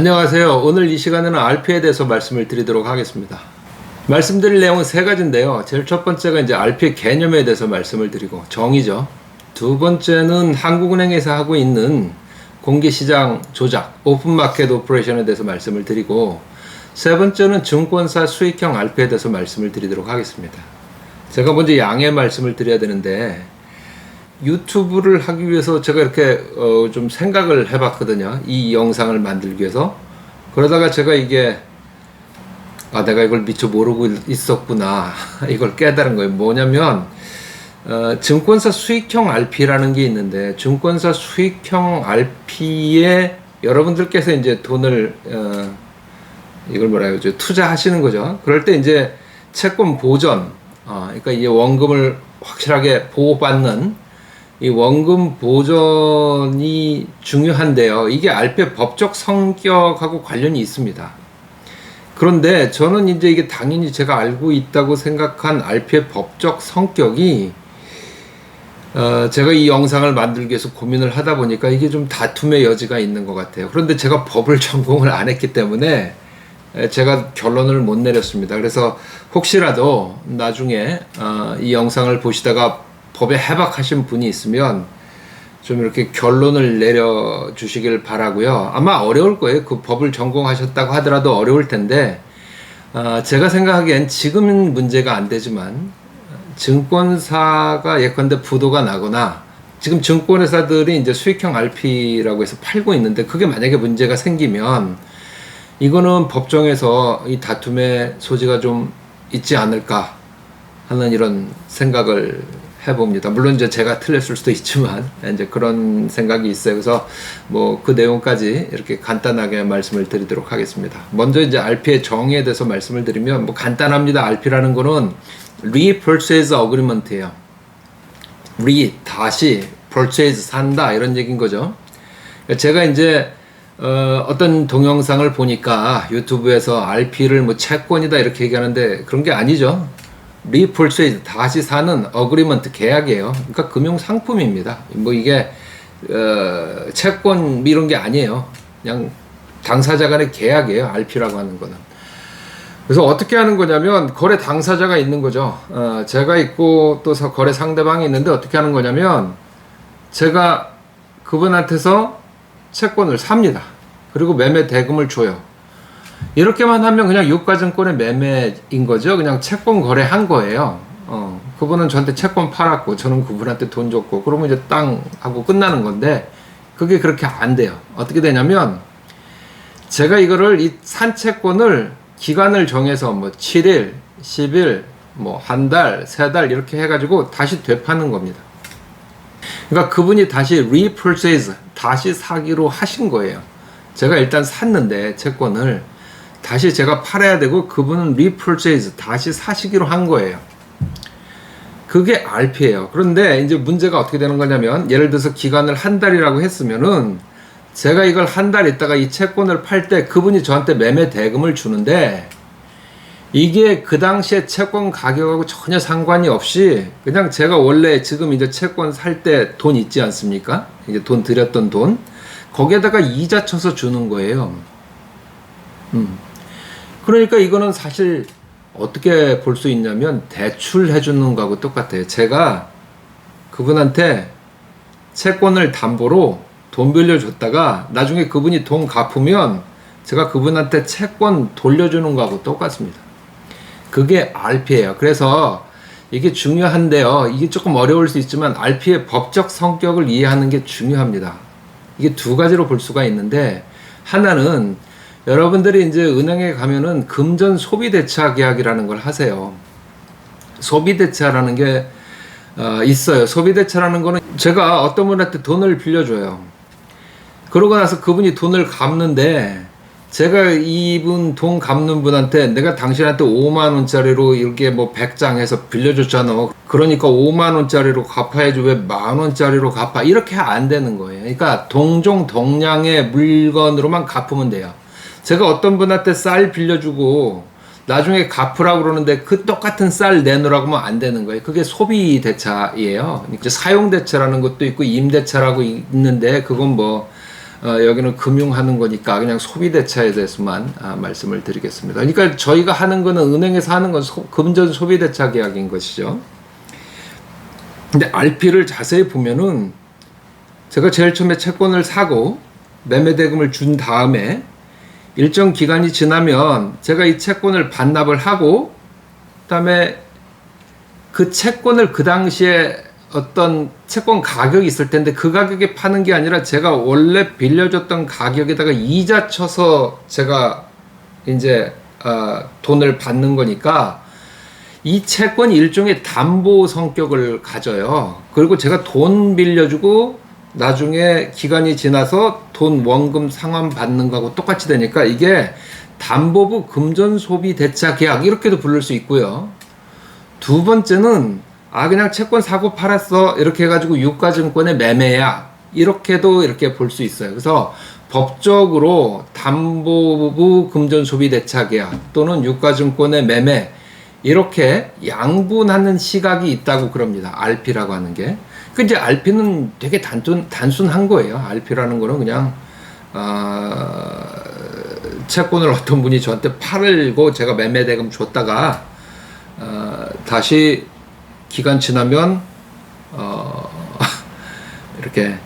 안녕하세요. 오늘 이 시간에는 RP에 대해서 말씀을 드리도록 하겠습니다. 말씀드릴 내용은 세 가지인데요. 제일 첫 번째가 이제 RP 개념에 대해서 말씀을 드리고 정의죠. 두 번째는 한국은행에서 하고 있는 공개시장 조작, 오픈마켓 오퍼레이션에 대해서 말씀을 드리고 세 번째는 증권사 수익형 RP에 대해서 말씀을 드리도록 하겠습니다. 제가 먼저 양해 말씀을 드려야 되는데 유튜브를 하기 위해서 제가 이렇게 어, 좀 생각을 해봤거든요. 이 영상을 만들기 위해서. 그러다가 제가 이게 아 내가 이걸 미처 모르고 있었구나 이걸 깨달은 거예요. 뭐냐면 어, 증권사 수익형 RP라는 게 있는데 증권사 수익형 RP에 여러분들께서 이제 돈을 어, 이걸 뭐라 해야죠 투자하시는 거죠. 그럴 때 이제 채권 보전, 어, 그러니까 이 원금을 확실하게 보호받는 이 원금 보전이 중요한데요. 이게 알페 법적 성격하고 관련이 있습니다. 그런데 저는 이제 이게 당연히 제가 알고 있다고 생각한 알페 법적 성격이 어, 제가 이 영상을 만들기 위해서 고민을 하다 보니까 이게 좀 다툼의 여지가 있는 것 같아요. 그런데 제가 법을 전공을 안 했기 때문에 제가 결론을 못 내렸습니다. 그래서 혹시라도 나중에 어, 이 영상을 보시다가 법에 해박하신 분이 있으면 좀 이렇게 결론을 내려 주시길 바라고요. 아마 어려울 거예요. 그 법을 전공하셨다고 하더라도 어려울 텐데 어, 제가 생각하기엔 지금은 문제가 안 되지만 증권사가 예컨대 부도가 나거나 지금 증권회사들이 이제 수익형 RP라고 해서 팔고 있는데 그게 만약에 문제가 생기면 이거는 법정에서 이 다툼의 소지가 좀 있지 않을까 하는 이런 생각을 해봅니다. 물론 이제 제가 틀렸을 수도 있지만 이제 그런 생각이 있어요. 그래서 뭐 그 내용까지 이렇게 간단하게 말씀을 드리도록 하겠습니다. 먼저 이제 RP의 정의에 대해서 말씀을 드리면 뭐 간단합니다. RP라는 거는 Repurchase Agreement예요. Re 다시 purchase 산다 이런 얘기인 거죠. 제가 이제 어, 어떤 동영상을 보니까 유튜브에서 RP를 뭐 채권이다 이렇게 얘기하는데 그런 게 아니죠. 리폴세이즈 다시 사는 어그리먼트 계약이에요. 그러니까 금융 상품입니다. 뭐 이게 어, 채권 이런 게 아니에요. 그냥 당사자 간의 계약이에요. RP라고 하는 거는. 그래서 어떻게 하는 거냐면 거래 당사자가 있는 거죠. 어, 제가 있고 또 거래 상대방이 있는데 어떻게 하는 거냐면 제가 그분한테서 채권을 삽니다. 그리고 매매 대금을 줘요. 이렇게만 하면 그냥 유가증권의 매매인 거죠. 그냥 채권 거래한 거예요. 어, 그분은 저한테 채권 팔았고 저는 그분한테 돈 줬고 그러면 이제 땅 하고 끝나는 건데 그게 그렇게 안 돼요. 어떻게 되냐면 제가 이거를 이 산채권을 기간을 정해서 뭐 7일, 10일, 뭐 한 달, 세 달 이렇게 해가지고 다시 되파는 겁니다. 그러니까 그분이 다시 repurchase 다시 사기로 하신 거예요. 제가 일단 샀는데 채권을 다시 제가 팔아야 되고 그분은 repurchase 다시 사시기로 한 거예요. 그게 RP예요. 그런데 이제 문제가 어떻게 되는 거냐면 예를 들어서 기간을 한 달이라고 했으면은 제가 이걸 한 달 있다가 이 채권을 팔 때 그분이 저한테 매매 대금을 주는데 이게 그 당시에 채권 가격하고 전혀 상관이 없이 그냥 제가 원래 지금 이제 채권 살 때 돈 있지 않습니까? 이제 돈 들였던 돈 거기에다가 이자 쳐서 주는 거예요. 음. 그러니까 이거는 사실 어떻게 볼 수 있냐면 대출해 주는 거하고 똑같아요. 제가 그분한테 채권을 담보로 돈 빌려줬다가 나중에 그분이 돈 갚으면 제가 그분한테 채권 돌려주는 거하고 똑같습니다. 그게 RP예요. 그래서 이게 중요한데요. 이게 조금 어려울 수 있지만 RP의 법적 성격을 이해하는 게 중요합니다. 이게 두 가지로 볼 수가 있는데 하나는 여러분들이 이제 은행에 가면은 금전 소비 대차 계약이라는 걸 하세요. 소비 대차라는 게 어, 있어요. 소비 대차라는 거는 제가 어떤 분한테 돈을 빌려줘요. 그러고 나서 그분이 돈을 갚는데 제가 이분 돈 갚는 분한테 내가 당신한테 5만 원짜리로 이렇게 뭐 100장 해서 빌려줬잖아. 그러니까 5만 원짜리로 갚아야지 왜 만 원짜리로 갚아. 이렇게 안 되는 거예요. 그러니까 동종 동량의 물건으로만 갚으면 돼요. 제가 어떤 분한테 쌀 빌려주고 나중에 갚으라고 그러는데 그 똑같은 쌀 내놓으라고 하면 안 되는 거예요. 그게 소비 대차예요. 이제 사용 대차라는 것도 있고 임대차라고 있는데 그건 뭐 어, 여기는 금융하는 거니까 그냥 소비 대차에 대해서만 아, 말씀을 드리겠습니다. 그러니까 저희가 하는 거는 은행에서 하는 건 소, 금전 소비 대차 계약인 것이죠. 근데 RP를 자세히 보면은 제가 제일 처음에 채권을 사고 매매 대금을 준 다음에 일정 기간이 지나면 제가 이 채권을 반납을 하고 그다음에 그 채권을 그 당시에 어떤 채권 가격이 있을 텐데 그 가격에 파는 게 아니라 제가 원래 빌려줬던 가격에다가 이자 쳐서 제가 이제 어, 돈을 받는 거니까 이 채권이 일종의 담보 성격을 가져요. 그리고 제가 돈 빌려주고 나중에 기간이 지나서 돈 원금 상환 받는 거하고 똑같이 되니까 이게 담보부 금전 소비 대차 계약 이렇게도 부를 수 있고요. 두 번째는 아 그냥 채권 사고 팔았어 이렇게 해가지고 유가증권의 매매야 이렇게도 이렇게 볼 수 있어요. 그래서 법적으로 담보부 금전 소비 대차 계약 또는 유가증권의 매매 이렇게 양분하는 시각이 있다고 그럽니다. RP라고 하는 게. 그 이제 RP는 되게 단순 단순한 거예요. RP라는 거는 그냥 어, 채권을 어떤 분이 저한테 팔고 제가 매매 대금 줬다가 어, 다시 기간 지나면 어, 이렇게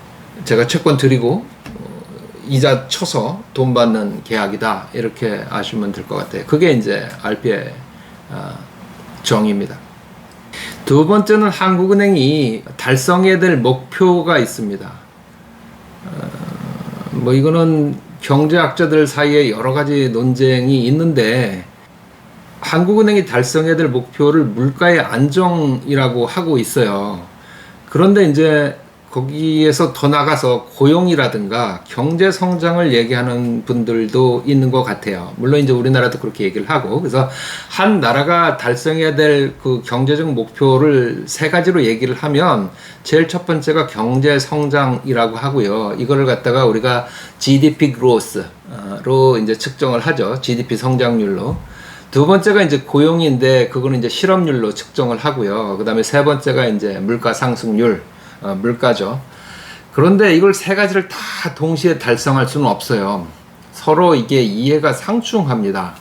제가 채권 드리고 어, 이자 쳐서 돈 받는 계약이다 이렇게 아시면 될 것 같아요. 그게 이제 RP의 어, 정의입니다. 두 번째는 한국은행이 달성해야 될 목표가 있습니다. 어, 뭐 이거는 경제학자들 사이에 여러 가지 논쟁이 있는데 한국은행이 달성해야 될 목표를 물가의 안정이라고 하고 있어요. 그런데 이제 거기에서 더 나가서 고용이라든가 경제 성장을 얘기하는 분들도 있는 것 같아요. 물론 이제 우리나라도 그렇게 얘기를 하고 그래서 한 나라가 달성해야 될 그 경제적 목표를 세 가지로 얘기를 하면 제일 첫 번째가 경제 성장이라고 하고요. 이거를 갖다가 우리가 GDP growth로 이제 측정을 하죠. GDP 성장률로. 두 번째가 이제 고용인데 그거는 이제 실업률로 측정을 하고요. 그다음에 세 번째가 이제 물가 상승률. 어, 물가죠. 그런데 이걸 세 가지를 다 동시에 달성할 수는 없어요. 서로 이게 이해가 상충합니다.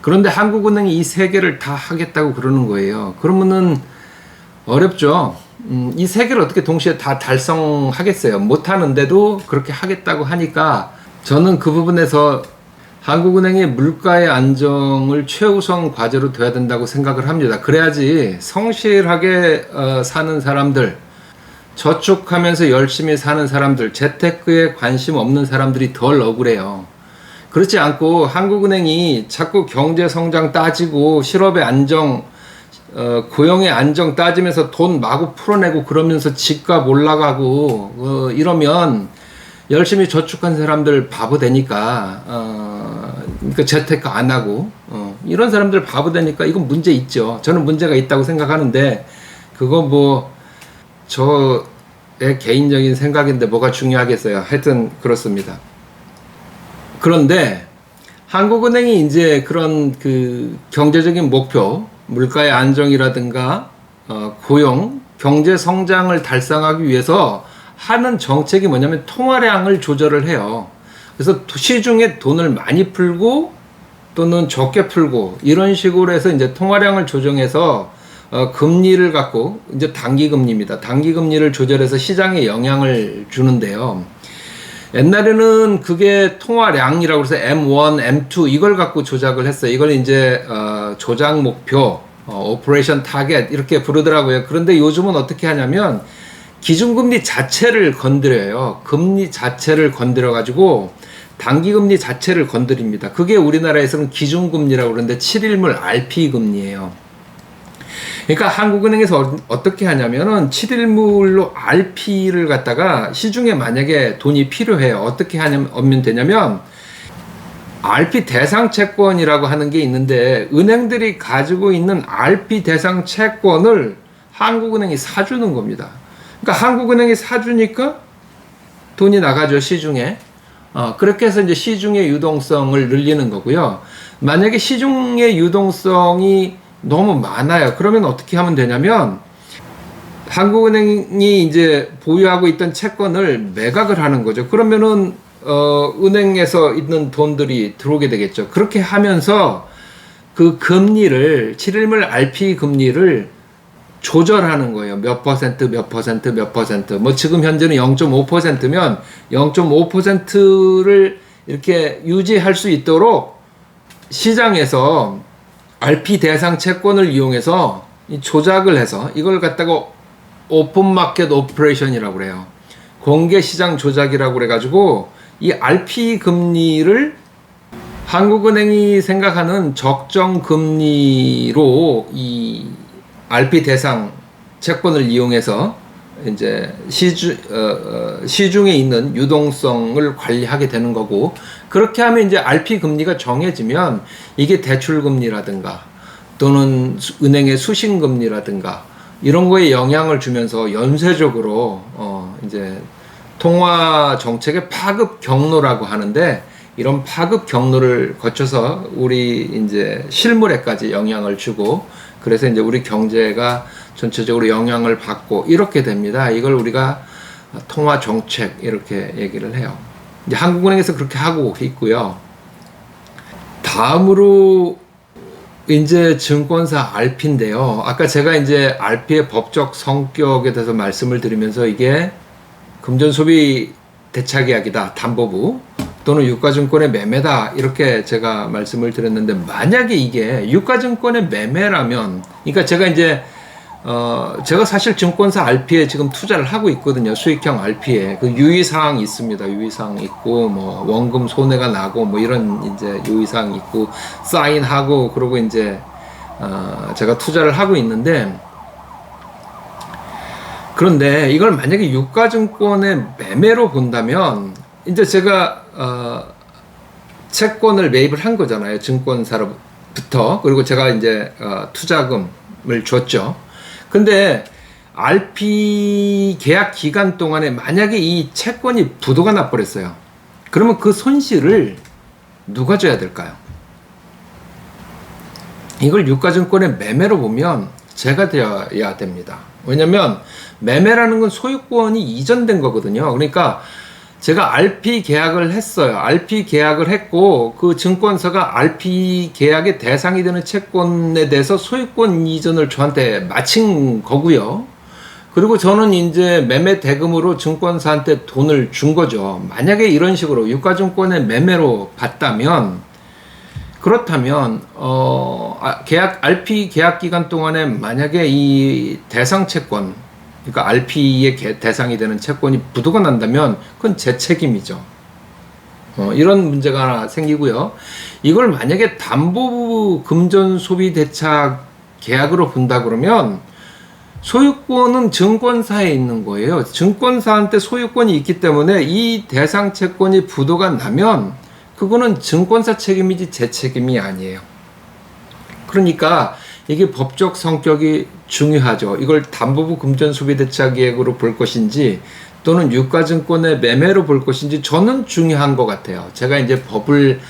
그런데 한국은행이 이 세 개를 다 하겠다고 그러는 거예요. 그러면은 어렵죠. 음, 이 세 개를 어떻게 동시에 다 달성하겠어요? 못 하는데도 그렇게 하겠다고 하니까 저는 그 부분에서 한국은행의 물가의 안정을 최우선 과제로 둬야 된다고 생각을 합니다. 그래야지 성실하게 어, 사는 사람들, 저축하면서 열심히 사는 사람들, 재테크에 관심 없는 사람들이 덜 억울해요. 그렇지 않고 한국은행이 자꾸 경제 성장 따지고 실업의 안정, 어, 고용의 안정 따지면서 돈 마구 풀어내고 그러면서 집값 올라가고 어, 이러면 열심히 저축한 사람들 바보 되니까 어, 그러니까 재테크 안 하고 어, 이런 사람들 바보 되니까 이건 문제 있죠. 저는 문제가 있다고 생각하는데 그거 뭐 저의 개인적인 생각인데 뭐가 중요하겠어요. 하여튼 그렇습니다. 그런데 한국은행이 이제 그런 그 경제적인 목표, 물가의 안정이라든가 어, 고용, 경제 성장을 달성하기 위해서 하는 정책이 뭐냐면 통화량을 조절을 해요. 그래서 시중에 돈을 많이 풀고 또는 적게 풀고 이런 식으로 해서 이제 통화량을 조정해서 어, 금리를 갖고 이제 단기 금리입니다. 단기 금리를 조절해서 시장에 영향을 주는데요. 옛날에는 그게 통화량이라고 해서 M1, M2 이걸 갖고 조작을 했어요. 이걸 이제 어, 조작 목표, 어, 오퍼레이션 타겟 이렇게 부르더라고요. 그런데 요즘은 어떻게 하냐면 기준금리 자체를 건드려요. 금리 자체를 건드려 가지고 단기금리 자체를 건드립니다. 그게 우리나라에서는 기준금리라고 그러는데 7일물 RP 금리예요. 그러니까 한국은행에서 어, 떻게 하냐면은 7일물로 RP를 갖다가 시중에 만약에 돈이 필요해요. 어떻게 하면 되냐면 RP 대상 채권이라고 하는 게 있는데 은행들이 가지고 있는 RP 대상 채권을 한국은행이 사주는 겁니다. 그러니까 한국은행이 사주니까 돈이 나가죠 시중에. 어, 그렇게 해서 이제 시중의 유동성을 늘리는 거고요. 만약에 시중의 유동성이 너무 많아요. 그러면 어떻게 하면 되냐면 한국은행이 이제 보유하고 있던 채권을 매각을 하는 거죠. 그러면은 어, 은행에서 있는 돈들이 들어오게 되겠죠. 그렇게 하면서 그 금리를 7일물 RP 금리를 조절하는 거예요. 몇 퍼센트, 몇 퍼센트, 몇 퍼센트. 뭐 지금 현재는 0.5%면 0.5%를 이렇게 유지할 수 있도록 시장에서 RP 대상 채권을 이용해서 이 조작을 해서 이걸 갖다가 오픈 마켓 오퍼레이션이라고 그래요. 공개 시장 조작이라고 그래 가지고 이 RP 금리를 한국은행이 생각하는 적정 금리로 이 RP 대상 채권을 이용해서 이제 시주, 어, 어, 시중에 있는 유동성을 관리하게 되는 거고 그렇게 하면 이제 RP 금리가 정해지면 이게 대출 금리라든가 또는 수- 은행의 수신 금리라든가 이런 거에 영향을 주면서 연쇄적으로 어 이제 통화 정책의 파급 경로라고 하는데 이런 파급 경로를 거쳐서 우리 이제 실물에까지 영향을 주고 그래서 이제 우리 경제가 전체적으로 영향을 받고 이렇게 됩니다. 이걸 우리가 통화 정책 이렇게 얘기를 해요. 이제 한국은행에서 그렇게 하고 있고요. 다음으로 이제 증권사 RP인데요. 아까 제가 이제 RP의 법적 성격에 대해서 말씀을 드리면서 이게 금전 소비 대차 계약이다. 담보부 또는 유가증권의 매매다. 이렇게 제가 말씀을 드렸는데 만약에 이게 유가증권의 매매라면 그러니까 제가 이제 어 제가 사실 증권사 RP에 지금 투자를 하고 있거든요. 수익형 RP에 그 유의 사항이 있습니다. 유의 사항 있고 뭐 원금 손해가 나고 뭐 이런 이제 유의 사항 있고 사인하고 그러고 이제 어 제가 투자를 하고 있는데 그런데 이걸 만약에 유가증권의 매매로 본다면 이제 제가 어 채권을 매입을 한 거잖아요. 증권사로부터 그리고 제가 이제 어 투자금을 줬죠. 근데 RP 계약 기간 동안에 만약에 이 채권이 부도가 나버렸어요. 그러면 그 손실을 누가 져야 될까요? 이걸 유가증권의 매매로 보면 제가 되어야 됩니다. 왜냐면 매매라는 건 소유권이 이전된 거거든요. 그러니까 제가 RP 계약을 했어요. RP 계약을 했고 그 증권사가 RP 계약의 대상이 되는 채권에 대해서 소유권 이전을 저한테 마친 거고요. 그리고 저는 이제 매매 대금으로 증권사한테 돈을 준 거죠. 만약에 이런 식으로 유가증권의 매매로 봤다면 그렇다면 어 아, 계약 RP 계약 기간 동안에 만약에 이 대상 채권 그러니까 RP의 개- 대상이 되는 채권이 부도가 난다면 그건 제 책임이죠. 어, 이런 문제가 하나 생기고요. 이걸 만약에 담보부 금전 소비 대차 계약으로 본다 그러면 소유권은 증권사에 있는 거예요. 증권사한테 소유권이 있기 때문에 이 대상 채권이 부도가 나면 그거는 증권사 책임이지 제 책임이 아니에요. 그러니까 이게 법적 성격이 중요하죠. 이걸 담보부 금전 소비 대차 계획으로 볼 것인지 또는 유가증권의 매매로 볼 것인지 저는 중요한 것 같아요. 제가 이제 법을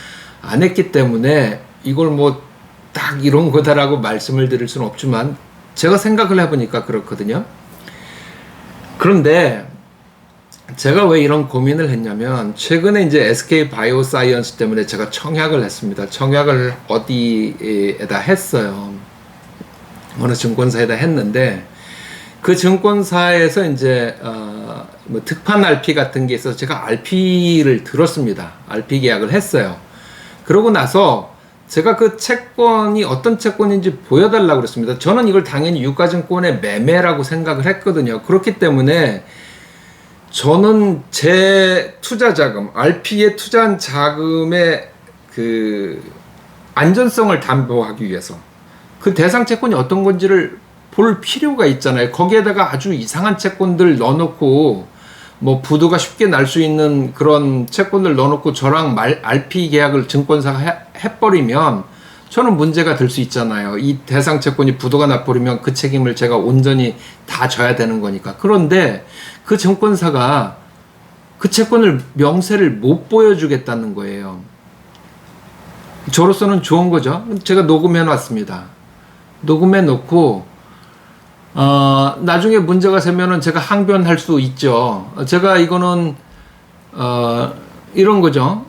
안 했기 때문에 이걸 뭐 딱 이런 거다라고 말씀을 드릴 수는 없지만 제가 생각을 해보니까 그렇거든요. 그런데 제가 왜 이런 고민을 했냐면 최근에 이제 SK 바이오사이언스 때문에 제가 청약을 했습니다. 청약을 어디에다 했어요. 어느 증권사에다 했는데 그 증권사에서 이제 어, 뭐 특판 RP 같은 게 있어서 제가 RP를 들었습니다. RP 계약을 했어요. 그러고 나서 제가 그 채권이 어떤 채권인지 보여달라고 그랬습니다. 저는 이걸 당연히 유가증권의 매매라고 생각을 했거든요. 그렇기 때문에 저는 제 투자 자금, RP에 투자한 자금의 그 안전성을 담보하기 위해서 그 대상 채권이 어떤 건지를 볼 필요가 있잖아요. 거기에다가 아주 이상한 채권들 넣어놓고 뭐 부도가 쉽게 날 수 있는 그런 채권들 넣어놓고 저랑 말, RP 계약을 증권사가 해, 해버리면 저는 문제가 될 수 있잖아요. 이 대상 채권이 부도가 나버리면 그 책임을 제가 온전히 다 져야 되는 거니까. 그런데 그 증권사가 그 채권을 명세를 못 보여주겠다는 거예요. 저로서는 좋은 거죠. 제가 녹음해 놨습니다. 녹음해 놓고 어, 나중에 문제가 생면은 제가 항변할 수 있죠. 어, 제가 이거는 어, 이런 거죠.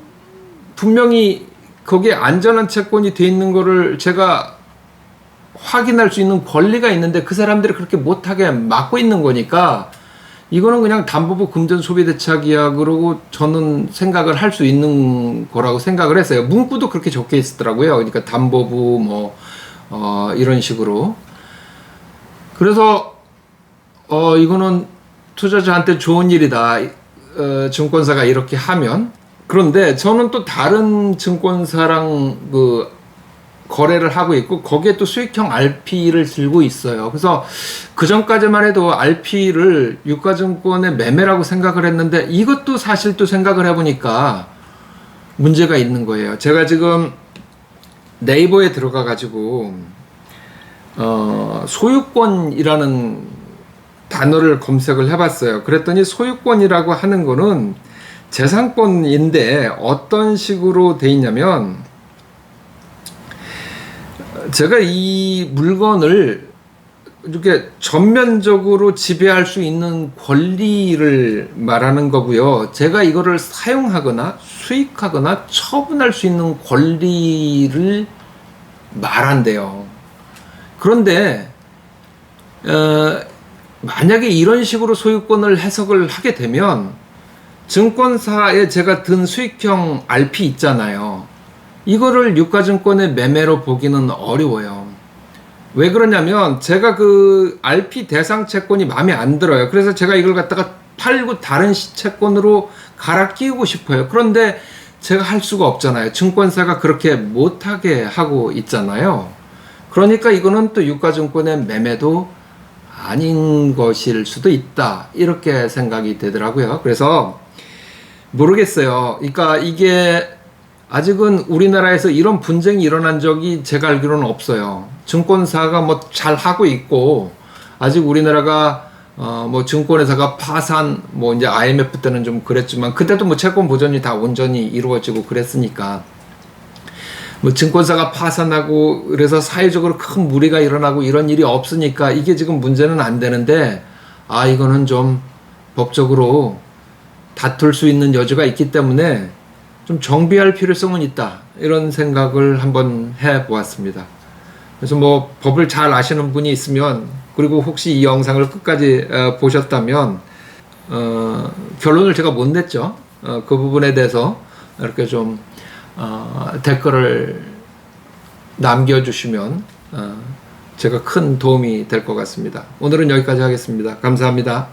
분명히 거기에 안전한 채권이 돼 있는 거를 제가 확인할 수 있는 권리가 있는데 그 사람들이 그렇게 못하게 막고 있는 거니까 이거는 그냥 담보부 금전 소비 대차 계약으로 저는 생각을 할 수 있는 거라고 생각을 했어요. 문구도 그렇게 적혀 있었더라고요. 그러니까 담보부 뭐 어, 이런 식으로. 그래서 어 이거는 투자자한테 좋은 일이다. 어, 증권사가 이렇게 하면 그런데 저는 또 다른 증권사랑 그 거래를 하고 있고 거기에 또 수익형 RP를 들고 있어요. 그래서 그 전까지만 해도 RP를 유가증권의 매매라고 생각을 했는데 이것도 사실 또 생각을 해보니까 문제가 있는 거예요. 제가 지금 네이버에 들어가 가지고 어, 소유권이라는 단어를 검색을 해봤어요. 그랬더니 소유권이라고 하는 거는 재산권인데 어떤 식으로 돼 있냐면 제가 이 물건을 이렇게 전면적으로 지배할 수 있는 권리를 말하는 거고요. 제가 이거를 사용하거나 수익하거나 처분할 수 있는 권리를 말한대요. 그런데 어, 만약에 이런 식으로 소유권을 해석을 하게 되면 증권사에 제가 든 수익형 RP 있잖아요. 이거를 유가증권의 매매로 보기는 어려워요. 왜 그러냐면 제가 그 RP 대상 채권이 마음에 안 들어요. 그래서 제가 이걸 갖다가 팔고 다른 시- 채권으로 갈아 끼우고 싶어요. 그런데 제가 할 수가 없잖아요. 증권사가 그렇게 못하게 하고 있잖아요. 그러니까 이거는 또 유가증권의 매매도 아닌 것일 수도 있다. 이렇게 생각이 되더라고요. 그래서 모르겠어요. 그러니까 이게 아직은 우리나라에서 이런 분쟁이 일어난 적이 제가 알기로는 없어요. 증권사가 뭐 잘 하고 있고 아직 우리나라가 어 뭐 증권회사가 파산 뭐 이제 IMF 때는 좀 그랬지만 그때도 뭐 채권 보전이 다 온전히 이루어지고 그랬으니까 뭐 증권사가 파산하고 그래서 사회적으로 큰 무리가 일어나고 이런 일이 없으니까 이게 지금 문제는 안 되는데 아 이거는 좀 법적으로 다툴 수 있는 여지가 있기 때문에 좀 정비할 필요성은 있다 이런 생각을 한번 해 보았습니다. 그래서 뭐 법을 잘 아시는 분이 있으면 그리고 혹시 이 영상을 끝까지 어, 보셨다면 어, 결론을 제가 못 냈죠. 어, 그 부분에 대해서 이렇게 좀 어, 댓글을 남겨주시면 어, 제가 큰 도움이 될 것 같습니다. 오늘은 여기까지 하겠습니다. 감사합니다.